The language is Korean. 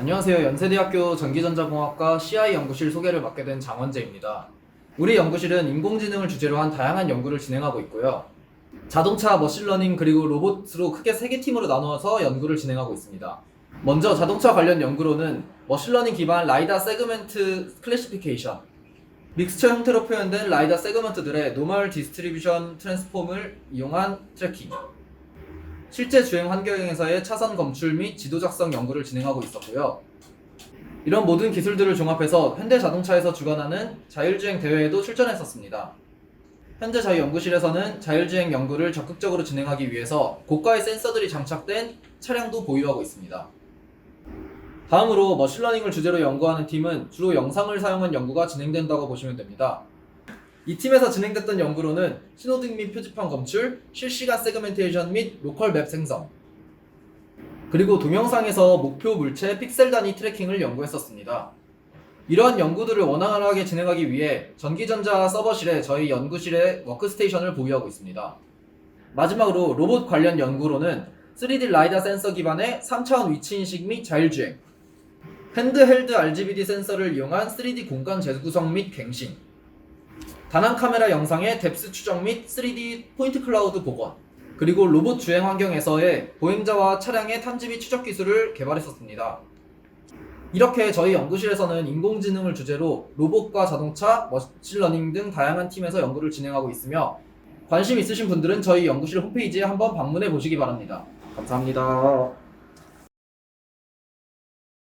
안녕하세요. 연세대학교 전기전자공학과 CI 연구실 소개를 맡게 된 장원재입니다. 우리 연구실은 인공지능을 주제로 한 다양한 연구를 진행하고 있고요. 자동차, 머신러닝 그리고 로봇으로 크게 세 개 팀으로 나누어서 연구를 진행하고 있습니다. 먼저 자동차 관련 연구로는 머신러닝 기반 라이다 세그멘트 클래시피케이션, 믹스처 형태로 표현된 라이다 세그먼트들의 노멀 디스트리뷰션 트랜스폼을 이용한 트래킹, 실제 주행 환경에서의 차선 검출 및 지도 작성 연구를 진행하고 있었고요. 이런 모든 기술들을 종합해서 현대 자동차에서 주관하는 자율주행 대회에도 출전했었습니다. 현재 저희 연구실에서는 자율주행 연구를 적극적으로 진행하기 위해서 고가의 센서들이 장착된 차량도 보유하고 있습니다. 다음으로 머신러닝을 주제로 연구하는 팀은 주로 영상을 사용한 연구가 진행된다고 보시면 됩니다. 이 팀에서 진행됐던 연구로는 신호등 및 표지판 검출, 실시간 세그멘테이션 및 로컬 맵 생성, 그리고 동영상에서 목표 물체 픽셀 단위 트래킹을 연구했었습니다. 이러한 연구들을 원활하게 진행하기 위해 전기전자 서버실에 저희 연구실에 워크스테이션을 보유하고 있습니다. 마지막으로 로봇 관련 연구로는 3D 라이다 센서 기반의 3차원 위치 인식 및 자율주행, 핸드헬드 RGBD 센서를 이용한 3D 공간 재구성 및 갱신, 다낭 카메라 영상의 뎁스 추적 및 3D 포인트 클라우드 복원, 그리고 로봇 주행 환경에서의 보행자와 차량의 탐지 및 추적 기술을 개발했었습니다. 이렇게 저희 연구실에서는 인공지능을 주제로 로봇과 자동차, 머신러닝 등 다양한 팀에서 연구를 진행하고 있으며 관심 있으신 분들은 저희 연구실 홈페이지에 한번 방문해 보시기 바랍니다. 감사합니다.